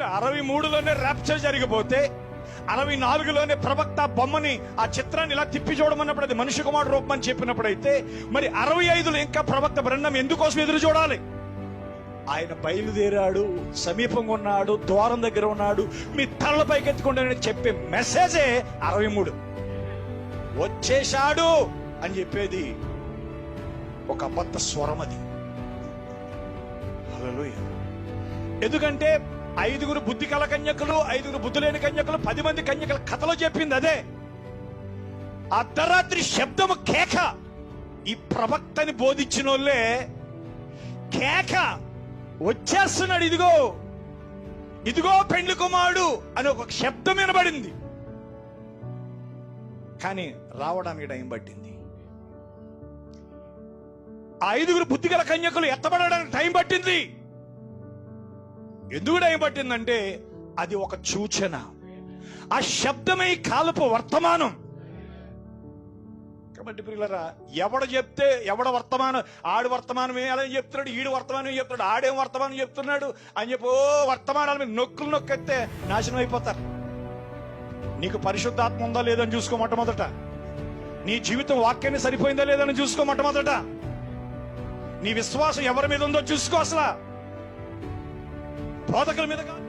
చూడండి అరవై మూడులోనే ర్యాప్చర్ జరిగిపోతే అరవై నాలుగులోనే ప్రవక్త బొమ్మని ఆ చిత్రాన్ని ఇలా తిప్పి చూడమన్నప్పుడు అది మనిషి కుమారుడు రూపం అని చెప్పినప్పుడైతే మరి అరవై ఐదులో ఇంకా ప్రవక్త బ్రహ్మం ఎందుకోసం ఎదురు చూడాలి? ఆయన బయలుదేరాడు సమీపంగా ఉన్నాడు ద్వారం దగ్గర ఉన్నాడు మీ తలల పైకెత్తుకుంటానని చెప్పే మెసేజే అరవై మూడు. వచ్చేశాడు అని చెప్పేది ఒక అబద్ధ స్వరం అది. ఎందుకంటే ఐదుగురు బుద్ధి కల కన్యకులు ఐదుగురు బుద్ధి లేని కన్యకులు పది మంది కన్యకల కథలో చెప్పింది అదే. అర్ధరాత్రి శబ్దము కేక. ఈ ప్రవక్తని బోధించిన వాళ్ళే కేక. వచ్చేస్తున్నాడు ఇదిగో. ఇదిగో పెండ్లి కుమారుడు అని ఒక శబ్దం వినబడింది. కానీ రావడానికి టైం పట్టింది. ఐదుగురు బుద్ధిగల కన్యకులు ఎత్తబడడానికి టైం పట్టింది. ఎందుకు టైం అది ఒక సూచన. ఆ శబ్దమై కాలపు వర్తమానం. కాబట్టి పిల్లరా ఎవడ చెప్తే ఎవడ వర్తమానం? ఆడు వర్తమానం వేయాలని చెప్తున్నాడు ఈడు వర్తమానం చెప్తున్నాడు ఆడేం వర్తమానం చెప్తున్నాడు అని చెప్పి ఓ వర్తమానాల మీద నొక్కులు నొక్కెత్తే నాశనం అయిపోతారు. నీకు పరిశుద్ధాత్మ ఉందా లేదని చూసుకో మొట్టమొదట. నీ జీవితం వాక్యాన్ని సరిపోయిందా లేదని చూసుకో మొట్టమొదట. నీ విశ్వాసం ఎవరి మీద ఉందో చూసుకో అసలు. బోధకుల మీద కాదు